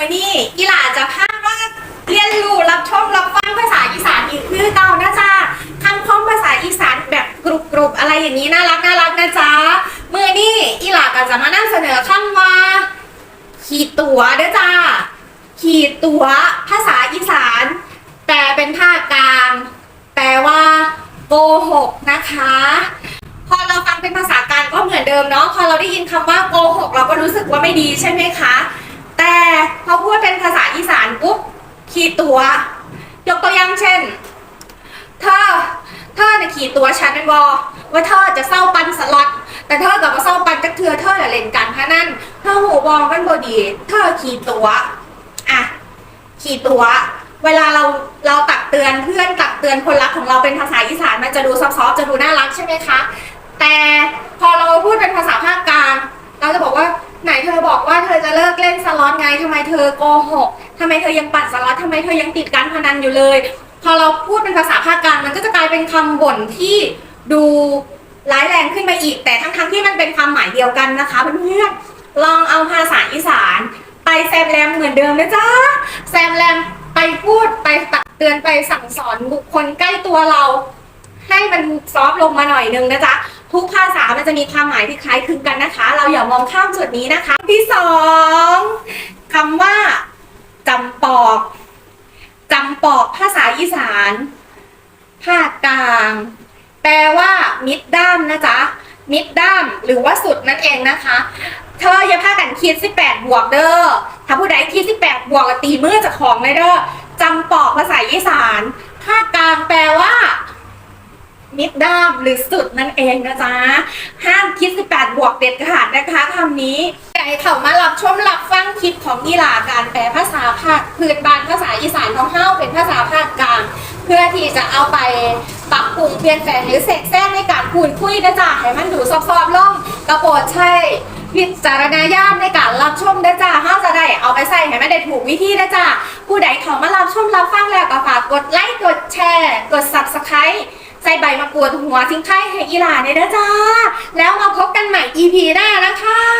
มือนี้อีหลาจะพาว่าเรียนรู้รับชมรับฟังภาษาอีสานอีกคือเก่านะจ๊ะคำคมภาษาอีสานแบบกรุบกรุบๆอะไรอย่างนี้น่ารักน่ารักนะจ๊ะมือนี้อีหลาก็จะมานำเสนอคำว่า ขีดตัวเด้อจ้าขีดตัวภาษาอีสาน แต่เป็นภาคกลาง แปลว่าโกหกนะคะ พอเราฟังเป็นภาษากลางก็เหมือนเดิมเนาะพอเราได้ยินคำว่าโกหกเราก็รู้สึกว่าไม่ดีใช่ไหมคะ อพูดเป็นภาษาอีสานปุ๊บขีดตัว ยกตัวอย่างเช่น เธอ เธอเนี่ยขี่ตัวฉันเป็นบอว่าเธอจะเศร้าปันสล็อต แต่เธอกับมาเศร้าปันจักเทือเธอจะเล่นกันพะนั่นเธอหูบองกันบดี เธอขี่ตัวอะขี่ตัว เวลาเราเราตักเตือนเพื่อนตักเตือนคนรักของเราเป็นภาษาอีสานมันจะดูซอฟๆจะดูน่ารักใช่ไหมคะ แต่ ล็อตไงทำไมเธอโกหกทำไมเธอยังปั่นสล็อตทำไมเธอยังติดการพนันอยู่เลย พอเราพูดเป็นภาษาภาคกลางมันก็จะกลายเป็นคำบ่นที่ดูร้ายแรงขึ้นมาอีก แต่ทั้งๆที่มันเป็นความหมายเดียวกันนะคะเพื่อนๆลองเอาภาษาอีสานไปแซมแรมเหมือนเดิมนะจ๊ะแซมแรมไปพูดไปตักเตือนไปสั่งสอนบุคคลใกล้ตัวเรา ให้มันซอฟลงมาหน่อยนึงนะจ๊ะ ทุกภาษามันจะมีความหมายที่คล้ายคลึงกันนะคะ เราอย่ามองข้ามจุดนี้นะคะ ที่สองคำว่าจำปอกจำปอกภาษาอีสานภาคกลาง แปลว่ามิดด้ามนะจ๊ะมิดด้ามหรือว่าสุดนั่นเองนะคะ เธออย่าพากันคิด 18 บวกเด้อถ้าผู้ใดคิด 18 บวกตีมือจากของเลยเด้อจำปอกภาษาอีสานภาคกลางแปลว่า มิดด้ามหรือสุดนั่นเองนะจ๊ะ ห้ามคิด 18 บวกเด็ดขาดนะคะคำนี้ใครเข้ามารับชมรับฟังคลิปของกีฬาการแปลภาษาภาคพื้นบ้านภาษาอีสานของเฮาเป็นภาษาภาคกลาง เพื่อที่จะเอาไปปรับปรุงเปลี่ยนแปลงหรือเสกแทรกในการพูดคุยนะจ๊ะให้มันดูซอฟๆลงกระโปรดใช่พิจารณญาณในการรับชมนะจ๊ะเฮาจะได้เอาไปใส่ให้มันได้ถูกวิธีนะจ๊ะผู้ใดเข้ามารับชมรับฟังแล้วก็ฝากกดไลค์ กดแชร์ กด subscribe ใส่ใบมะกรูดหัวทิ้งไข่ให้อีหลาเนี่ยนะจ้า แล้วมาพบกันใหม่ EP หน้านะคะ